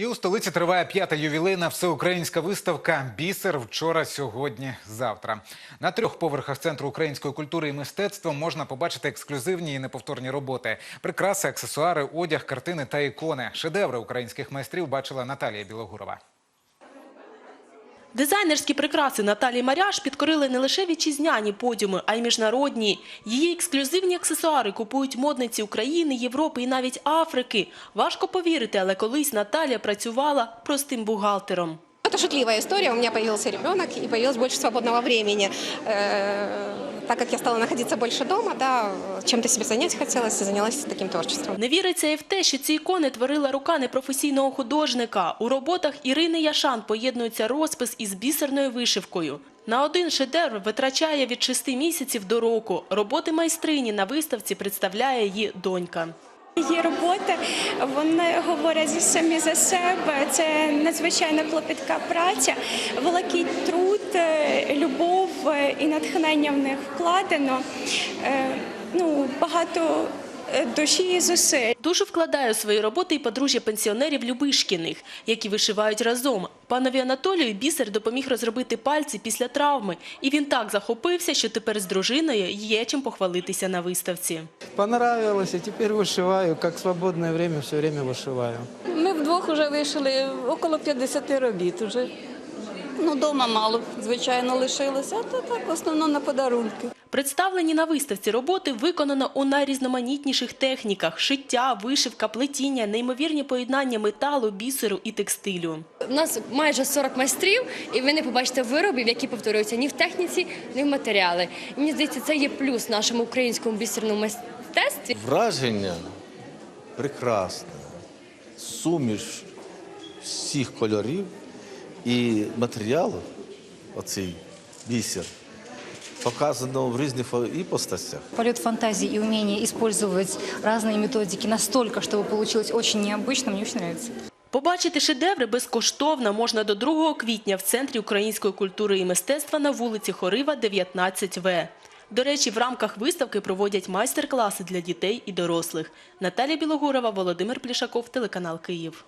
І у столиці триває п'ята ювілейна всеукраїнська виставка Бісер вчора, сьогодні, завтра. На трьох поверхах центру української культури і мистецтва можна побачити ексклюзивні і неповторні роботи: прикраси, аксесуари, одяг, картини та ікони. Шедеври українських майстрів бачила Наталія Білогурова. Дизайнерські прикраси Наталі Маряш підкорили не лише вітчизняні подіуми, а й міжнародні. Її ексклюзивні аксесуари купують модниці України, Європи і навіть Африки. Важко повірити, але колись Наталя працювала простим бухгалтером. Это шутливая история. У меня появился ребенок и появилось больше свободного времени. Э, Так как я стала находиться больше дома, да, чем-то себе занять хотелось и занялась таким творчеством. Не віриться і в те, що ці ікони творила рука непрофесійного художника. У роботах Ірини Яшан поєднується розпис із бісерною вишивкою. На один шедевр витрачає від шести місяців до року. Роботи майстрині на виставці представляє її донька. Її роботи вони говорять самі за себе. Це надзвичайно клопітка праця, великий труд, е, любов е, і натхнення в них вкладено. Е, Ну, багато душі і зусиль. Дуже вкладає у свої роботи і подружжя пенсіонерів Любишкіних, які вишивають разом. Панові Анатолію бісер допоміг розробити пальці після травми. І він так захопився, що тепер з дружиною є чим похвалитися на виставці. Понравилось, и теперь вышиваю, как свободное время все время вышиваю. Ми вдвох вже вишили около 50 робіт уже. Ну, дома мало, звичайно, лишилося, а то так в основному на подарунки. Представлені на виставці роботи виконано у найрізноманітніших техніках: шиття, вишивка, плетіння, неймовірні поєднання металу, бісеру і текстилю. У нас майже 40 майстрів, і ви не побачите виробів, які повторюються ні в техніці, ні в матеріали. І мені здається, це є плюс нашому українському бісерному мистецтві. Враження прекрасне. Суміш всіх кольорів і матеріалу, оцей бісер, показано в різних фо- іпостасях. Полет фантазии и умение использовать разные методики настолько, чтобы получилось очень необычно, мне очень нравится. Побачити шедеври безкоштовно можна до 2 квітня в Центрі української культури і мистецтва на вулиці Хорива, 19В. До речі, в рамках виставки проводять майстер-класи для дітей і дорослих. Наталія Білогурова, Володимир Плішаков, телеканал Київ.